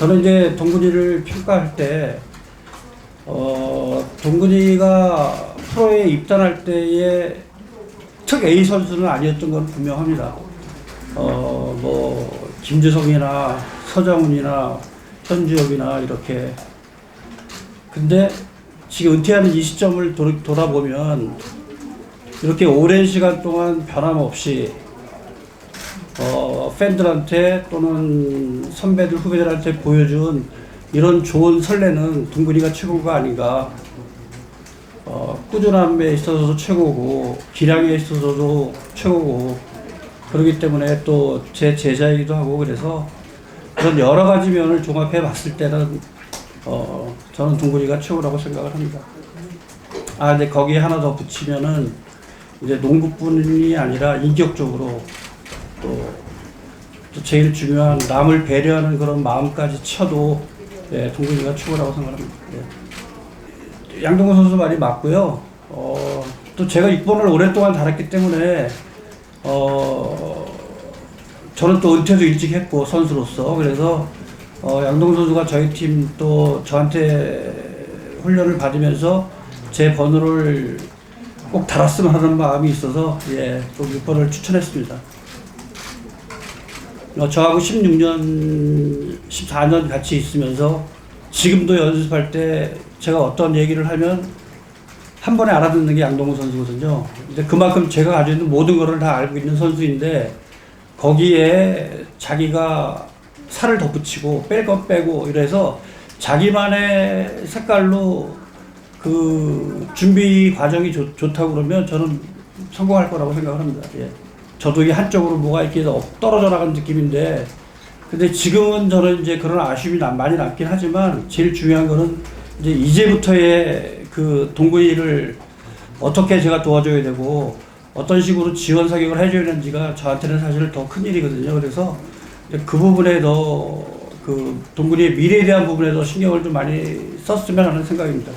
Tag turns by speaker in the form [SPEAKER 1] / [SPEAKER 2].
[SPEAKER 1] 저는 이제 동근이를 평가할 때, 어, 동근이가 프로에 입단할 때의 특 A 선수는 아니었던 건 분명합니다. 어, 뭐, 김주성이나 서장훈이나 현주엽이나 이렇게. 근데 지금 은퇴하는 이 시점을 돌- 돌아보면 이렇게 오랜 시간 동안 변함없이 어, 팬들한테 또는 선배들 후배들한테 보여준 이런 좋은 설레는 동근이가 최고가 아닌가. 어, 꾸준함에 있어서도 최고고 기량에 있어서도 최고고 그렇기 때문에 또 제 제자이기도 하고 그래서 그런 여러 가지 면을 종합해 봤을 때는 어, 저는 동근이가 최고라고 생각을 합니다. 아, 근데 거기에 하나 더 붙이면은 이제 농구뿐이 아니라 인격적으로 또, 또 제일 중요한 남을 배려하는 그런 마음까지 쳐도 예, 동근이가 최고라고 생각합니다. 예. 양동근 선수 말이 맞고요. 어, 또 제가 6번을 오랫동안 달았기 때문에 어, 저는 또 은퇴도 일찍 했고 선수로서 그래서 어, 양동근 선수가 저희 팀 또 저한테 훈련을 받으면서 제 번호를 꼭 달았으면 하는 마음이 있어서 예, 꼭 6번을 추천했습니다. 어, 저하고 16년, 14년 같이 있으면서 지금도 연습할 때 제가 어떤 얘기를 하면 한 번에 알아듣는 게 양동근 선수거든요. 근데 그만큼 제가 가지고 있는 모든 거를 다 알고 있는 선수인데 거기에 자기가 살을 덧붙이고 뺄 건 빼고 이래서 자기만의 색깔로 그 준비 과정이 좋, 좋다고 그러면 저는 성공할 거라고 생각을 합니다. 예. 저도 이게 한쪽으로 뭐가 이렇게 업- 떨어져 나가는 느낌인데 근데 지금은 저는 이제 그런 아쉬움이 남- 많이 남긴 하지만 제일 중요한 거는 이제 이제부터의 그 동구이를 어떻게 제가 도와줘야 되고 어떤 식으로 지원 사격을 해줘야 되는지가 저한테는 사실 더 큰 일이거든요. 그래서 그 부분에 더 그 동구리의 미래에 대한 부분에 더 신경을 좀 많이 썼으면 하는 생각입니다.